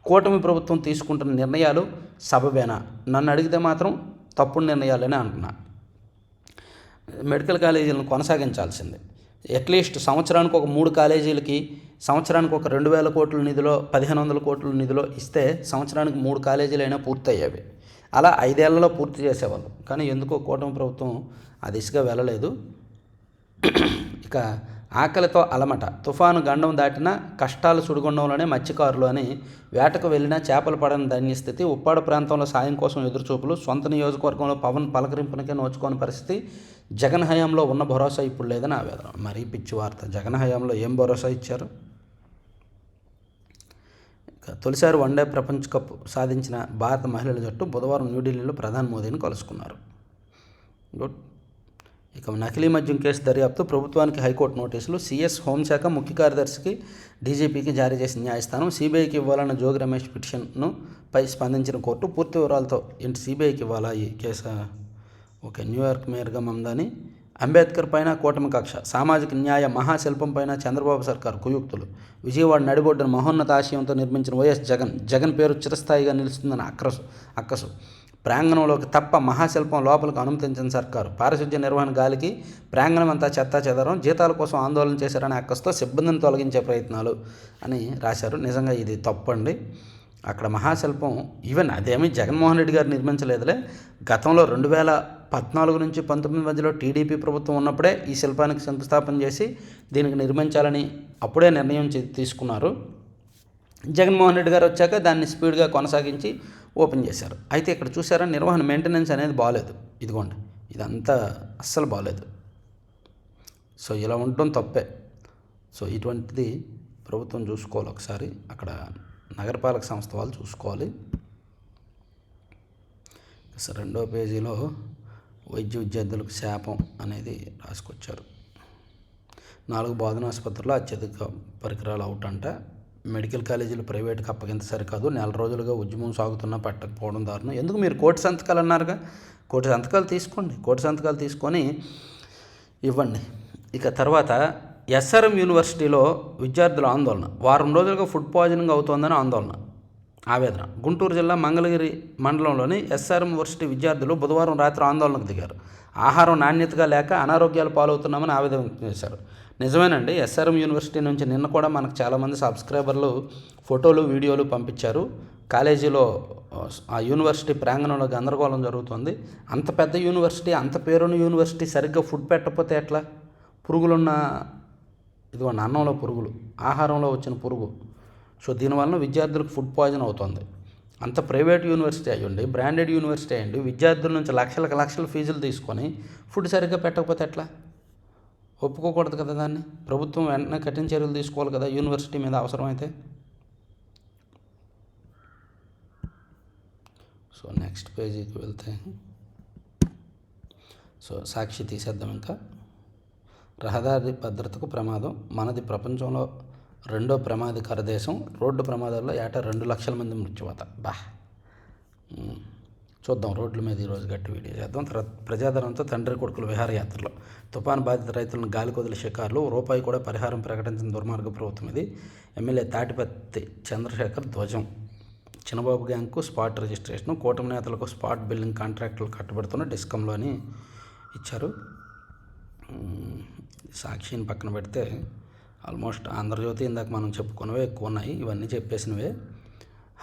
కూటమి ప్రభుత్వం తీసుకుంటున్న నిర్ణయాలు సబబేనా? నన్ను అడిగితే మాత్రం తప్పుడు నిర్ణయాలని అంటున్నా. మెడికల్ కాలేజీలను కొనసాగించాల్సిందే. అట్లీస్ట్ సంవత్సరానికి ఒక మూడు కాలేజీలకి సంవత్సరానికి ఒక రెండు వేల కోట్ల నిధిలో పదిహేను వందల కోట్ల నిధిలో ఇస్తే సంవత్సరానికి మూడు కాలేజీలు అయినా పూర్తయ్యేవి. అలా ఐదేళ్ళలో పూర్తి చేసేవాళ్ళు. కానీ ఎందుకో కూటమి ప్రభుత్వం ఆ దిశగా వెళ్ళలేదు. ఇక ఆకలితో అలమట. తుఫాను గండం దాటిన కష్టాలు సుడిగుండంలోనే మత్స్యకారులు అని వేటకు వెళ్ళినా చేపలు పడని ధన్యస్థితి ఉప్పాడ ప్రాంతంలో సాయం కోసం ఎదురుచూపులు సొంత నియోజకవర్గంలో పవన్ పలకరింపునకే నోచుకోని పరిస్థితి జగన్ హయాంలో ఉన్న భరోసా ఇప్పుడు లేదని ఆవేదన. మరీ పిచ్చి వార్త. జగన్ హయాంలో ఏం భరోసా ఇచ్చారు? ఇక తొలిసారి వన్డే ప్రపంచ కప్ సాధించిన భారత మహిళల జట్టు బుధవారం న్యూఢిల్లీలో ప్రధాని మోదీని కలుసుకున్నారు. గుడ్. ఇక నకిలీ మద్యం కేసు దర్యాప్తు ప్రభుత్వానికి హైకోర్టు నోటీసులు. సీఎస్ హోంశాఖ ముఖ్య కార్యదర్శికి డీజీపీకి జారీ చేసిన న్యాయస్థానం సిబిఐకి ఇవ్వాలన్న జోగి రమేష్ పిటిషన్ను పై స్పందించిన కోర్టు పూర్తి వివరాలతో ఏంటి సిబిఐకి ఇవ్వాలా ఈ కేసు? ఓకే న్యూయార్క్ మేయర్గా మందని అంబేద్కర్ పైన కూటమి కక్ష సామాజిక న్యాయ మహాశిల్పం పైన చంద్రబాబు సర్కార్ కుయుక్తులు. విజయవాడ నడిబొడ్డున మహోన్నత ఆశయంతో నిర్మించిన వైఎస్ జగన్ జగన్ పేరు చిరస్థాయిగా నిలుస్తుందని అక్రసు అక్కసు. ప్రాంగణంలోకి తప్ప మహాశిల్పం లోపలికి అనుమతించిన సర్కారు పారిశుద్ధ్య నిర్వహణ గాలికి ప్రాంగణం అంతా చెత్త చెదరం జీతాల కోసం ఆందోళన చేశారని అక్కస్తో సిబ్బందిని తొలగించే ప్రయత్నాలు అని రాశారు. నిజంగా ఇది తప్పండి. అక్కడ మహాశిల్పం ఈవెన్ అదేమీ జగన్మోహన్ రెడ్డి గారు నిర్మించలేదులే. గతంలో రెండు వేల పద్నాలుగు నుంచి పంతొమ్మిది మధ్యలో టీడీపీ ప్రభుత్వం ఉన్నప్పుడే ఈ శిల్పానికి శంకుస్థాపన చేసి దీనికి నిర్మించాలని అప్పుడే నిర్ణయం తీసుకున్నారు. జగన్మోహన్ రెడ్డి గారు వచ్చాక దాన్ని స్పీడ్గా కొనసాగించి ఓపెన్ చేశారు. అయితే ఇక్కడ చూసారా నిర్వహణ మెయింటెనెన్స్ అనేది బాగాలేదు ఇదిగోండి ఇదంతా అస్సలు బాగాలేదు సో ఇలా ఉండటం తప్పే. సో ఇటువంటిది ప్రభుత్వం చూసుకోవాలి ఒకసారి. అక్కడ నగరపాలక సంస్థ వాళ్ళు చూసుకోవాలి. రెండో పేజీలో వైద్య విద్యార్థులకు శాపం అనేది రాసుకొచ్చారు. నాలుగు బోధన ఆసుపత్రుల్లో అత్యధిక పరికరాలు అవుట్ అంట. మెడికల్ కాలేజీలు ప్రైవేట్కి అప్పగింత సరికాదు. నెల రోజులుగా ఉద్యమం సాగుతున్నా పెట్టకపోవడం దారుణం. ఎందుకు మీరు కోటి సంతకాలు అన్నారుగా? కోటి సంతకాలు తీసుకోండి. కోటి సంతకాలు తీసుకొని ఇవ్వండి. ఇక తర్వాత ఎస్ఆర్ఎం యూనివర్సిటీలో విద్యార్థుల ఆందోళన. వారం రోజులుగా ఫుడ్ పాయిజనింగ్ అవుతోందని ఆందోళన ఆవేదన. గుంటూరు జిల్లా మంగళగిరి మండలంలోని ఎస్ఆర్ఎం యూనివర్సిటీ విద్యార్థులు బుధవారం రాత్రి ఆందోళనకు దిగారు. ఆహారం నాణ్యతగా లేక అనారోగ్యాలు పాలవుతున్నామని ఆవేదన వ్యక్తం చేశారు. నిజమేనండి ఎస్ఆర్ఎం యూనివర్సిటీ నుంచి నిన్న కూడా మనకు చాలామంది సబ్స్క్రైబర్లు ఫోటోలు వీడియోలు పంపించారు. కాలేజీలో ఆ యూనివర్సిటీ ప్రాంగణంలో గందరగోళం జరుగుతుంది. అంత పెద్ద యూనివర్సిటీ అంత పేరున్న యూనివర్సిటీ సరిగ్గా ఫుడ్ పెట్టకపోతే ఎట్లా? పురుగులున్న ఇదిగోండి అన్నంలో పురుగులు ఆహారంలో వచ్చిన పురుగు. సో దీనివల్ల విద్యార్థులకు ఫుడ్ పాయిజన్ అవుతుంది. అంత ప్రైవేట్ యూనివర్సిటీ అయ్యండి బ్రాండెడ్ యూనివర్సిటీ అయ్యండి విద్యార్థుల నుంచి లక్షలకు లక్షల ఫీజులు తీసుకొని ఫుడ్ సరిగ్గా పెట్టకపోతే ఎట్లా? ఒప్పుకోకూడదు కదా దాన్ని. ప్రభుత్వం వెంటనే కఠిన చర్యలు తీసుకోవాలి కదా యూనివర్సిటీ మీద అవసరమైతే. సో నెక్స్ట్ పేజీకి వెళ్తే సో సాక్షి తీసేద్దాం ఇంకా. రహదారి భద్రతకు ప్రమాదం. మనది ప్రపంచంలో రెండో ప్రమాదకర దేశం. రోడ్డు ప్రమాదాల్లో ఏటా రెండు లక్షల మంది మృత్యువాత. బా. చూద్దాం రోడ్ల మీద ఈరోజు గట్టి వీడియో చేద్దాం. తర్వాత ప్రజాదరణతో తండ్రి కొడుకుల విహారయాత్రలో. తుపాను బాధిత రైతులను గాలి కొదిలి షికారులు రూపాయి కూడా పరిహారం ప్రకటించిన దుర్మార్గ ప్రభుత్వం ఇది. ఎమ్మెల్యే తాటిపత్తి చంద్రశేఖర్ ధ్వజం. చిన్నబాబు గ్యాంగ్కు స్పాట్ రిజిస్ట్రేషన్. కూటమి నేతలకు స్పాట్ బిల్లింగ్ కాంట్రాక్టులు కట్టబెడుతున్న డిస్కంలో అని ఇచ్చారు సాక్షిని పక్కన పెడితే ఆల్మోస్ట్ ఆంధ్రజ్యోతి ఇందాక మనం చెప్పుకున్నవే ఎక్కువ ఉన్నాయి ఇవన్నీ చెప్పేసినవే.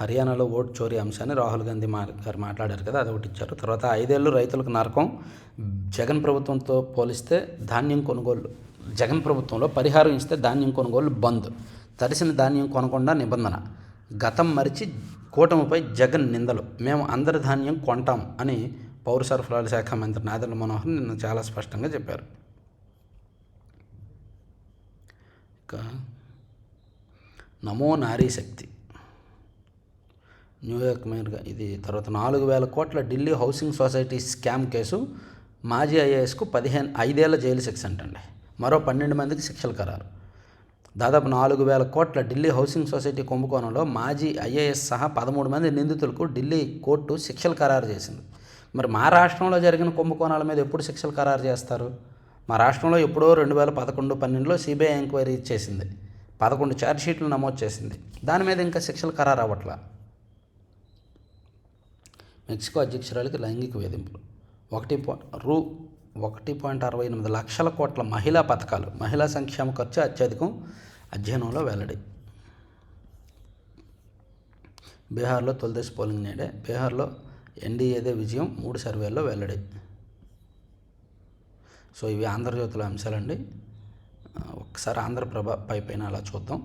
హర్యానాలో ఓటు చోరీ అంశాన్ని రాహుల్ గాంధీ మా గారు మాట్లాడారు కదా అది ఒకటి ఇచ్చారు. తర్వాత ఐదేళ్ళు రైతులకు నరకం జగన్ ప్రభుత్వంతో పోలిస్తే ధాన్యం కొనుగోలు జగన్ ప్రభుత్వంలో పరిహారం ఇస్తే ధాన్యం కొనుగోలు బంద్ తడిసిన ధాన్యం కొనకుండా నిబంధన. గతం మరిచి కూటమిపై జగన్ నిందలు మేము అందరి ధాన్యం కొంటాం అని పౌర సరఫరాల శాఖ మంత్రి నాదెండ్ల మనోహర్ నిన్న చాలా స్పష్టంగా చెప్పారు. యొక్క నమో నారీ శక్తి. న్యూయార్క్ మేయర్గా ఇది తర్వాత నాలుగు వేల కోట్ల Delhi housing society scam case మాజీ ఐఏఎస్కు పదిహేను ఐదేళ్ళ జైలు శిక్ష అంటండి. మరో పన్నెండు మందికి శిక్షలు ఖరారు. దాదాపు నాలుగు వేల కోట్ల ఢిల్లీ హౌసింగ్ సొసైటీ కుంభకోణంలో మాజీ ఐఏఎస్ సహా పదమూడు మంది నిందితులకు ఢిల్లీ కోర్టు శిక్షలు ఖరారు చేసింది. మరి మా రాష్ట్రంలో జరిగిన కుంభకోణాల మీద ఎప్పుడు శిక్షలు ఖరారు చేస్తారు? మా రాష్ట్రంలో ఎప్పుడో రెండు వేల పదకొండు పన్నెండులో సిబిఐ ఎంక్వైరీ చేసింది. పదకొండు ఛార్జ్షీట్లు నమోదు చేసింది. దాని మీద ఇంకా శిక్షలు ఖరారు అవ్వట్లా? మెక్సికో అధ్యక్షురాలకి లైంగిక వేధింపులు. ఒకటి రూ ఒకటి పాయింట్ అరవై ఎనిమిది లక్షల కోట్ల మహిళా పథకాలు. మహిళా సంక్షేమ ఖర్చు అత్యధికం అధ్యయనంలో వెల్లడి. బీహార్లో తొలిదశ పోలింగ్ నేడే. బీహార్లో ఎన్డీఏదే విజయం. మూడు సర్వేల్లో వెల్లడి. సో ఇవి ఆంధ్రజ్యోతిలో అంశాలండి. ఒకసారి ఆంధ్రప్రభ పై పైన అలా చూద్దాం.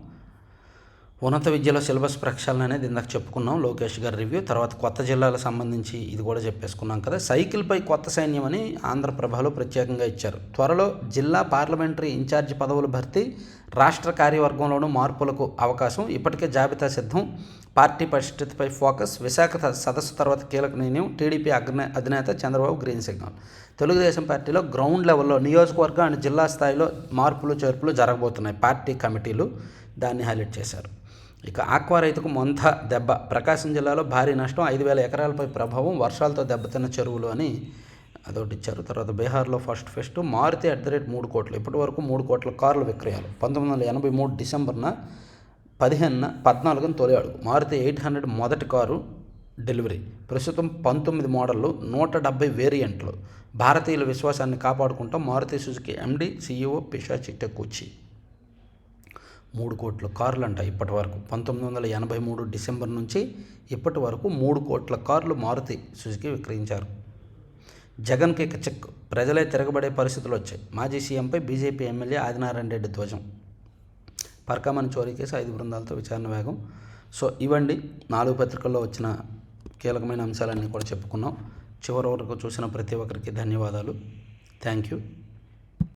ఉన్నత విద్యలో సిలబస్ ప్రక్షాళన అనేది ఇందాక చెప్పుకున్నాం లోకేష్ గారి రివ్యూ. తర్వాత కొత్త జిల్లాలకు సంబంధించి ఇది కూడా చెప్పేసుకున్నాం కదా. సైకిల్పై కొత్త సైన్యం అని ఆంధ్రప్రభలో ప్రత్యేకంగా ఇచ్చారు. త్వరలో జిల్లా పార్లమెంటరీ ఇన్ఛార్జి పదవుల భర్తీ రాష్ట్ర కార్యవర్గంలోనూ మార్పులకు అవకాశం. ఇప్పటికే జాబితా సిద్ధం. పార్టీ పరిస్థితిపై ఫోకస్. విశాఖ సదస్సు తర్వాత కీలక నిర్ణయం. టీడీపీ అగ్ర అధినేత చంద్రబాబు గ్రీన్ సిగ్నల్. తెలుగుదేశం పార్టీలో గ్రౌండ్ లెవెల్లో నియోజకవర్గ అండ్ జిల్లా స్థాయిలో మార్పులు చేర్పులు జరగబోతున్నాయి. పార్టీ కమిటీలు దాన్ని హైలైట్ చేశారు. ఇక ఆక్వా రైతుకు మొంత దెబ్బ. ప్రకాశం జిల్లాలో భారీ నష్టం. ఐదు వేల ఎకరాలపై ప్రభావం. వర్షాలతో దెబ్బతిన్న చెరువులు అని అదొకటి ఇచ్చారు. తర్వాత బీహార్లో first fest. Maruti at the rate మూడు కోట్లు. ఇప్పటి వరకు మూడు కోట్ల కార్ల విక్రయాలు. పంతొమ్మిది వందల ఎనభై మూడు డిసెంబర్న పదిహేనున పద్నాలుగున తొలి అడుగు. మారుతి ఎయిట్ హండ్రెడ్ మొదటి కారు డెలివరీ. ప్రస్తుతం పంతొమ్మిది మోడళ్ళు నూట డెబ్బై వేరియంట్లు. భారతీయుల విశ్వాసాన్ని కాపాడుకుంటాం. మారుతి సుజుకి ఎండి సిఇఓ పిషాచి టెక్కుచి మూడు కోట్ల కార్లు అంట ఇప్పటి వరకు పంతొమ్మిది వందల ఎనభై మూడు డిసెంబర్ నుంచి ఇప్పటి వరకు మూడు కోట్ల కార్లు మారుతి సుజుకి విక్రయించారు. జగన్కి ఇక చెక్. ప్రజలే తిరగబడే పరిస్థితులు వచ్చాయి. మాజీ సీఎంపై బీజేపీ ఎమ్మెల్యే ఆదినారాయణ రెడ్డి ధ్వజం. పర్కామని చోరీ కేసు ఐదు బృందాలతో విచారణ వేగం. సో ఇవండి నాలుగు పత్రికల్లో వచ్చిన కీలకమైన అంశాలన్నీ కూడా చెప్పుకున్నాం. చివరి వరకు చూసిన ప్రతి ఒక్కరికి ధన్యవాదాలు. Thank you